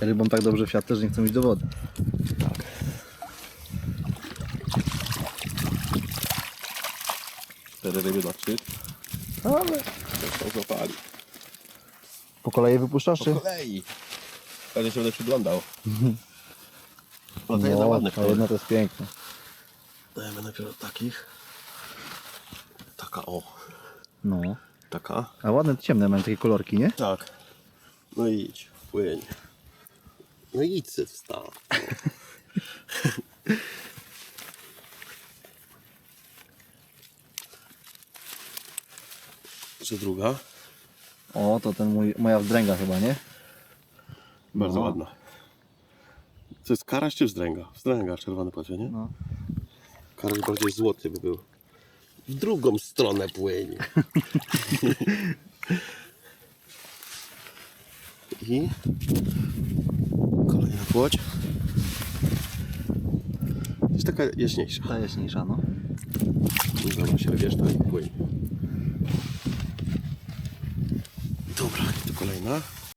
Rybom tak dobrze w siatce, że nie chcą iść do wody. Cztery ryby na szczyt. Ale... To złapali. Po kolei wypuszczasz, czy? Po kolei. Pewnie się będę przyglądał. No to jedna ładny a jedna to jest piękna. Dajemy najpierw od takich. Taka o. No. Taka. A ładne, ciemne mają takie kolorki, nie? Tak. No i idź, płyń. No i idź syf, wstaw. Czy druga? O, to ten mój, moja wzdręga chyba, nie? Bardzo No. ładna. To jest karaś czy wzdręga? Wzdręga, czerwony pacie, nie? No. Karaś bardziej złoty by był. W drugą stronę płyń. I kolejna płoć. Jest taka jaśniejsza. Ta jaśniejsza, no. Znowu się wiesz, to i płyń. Dobra, tu kolejna.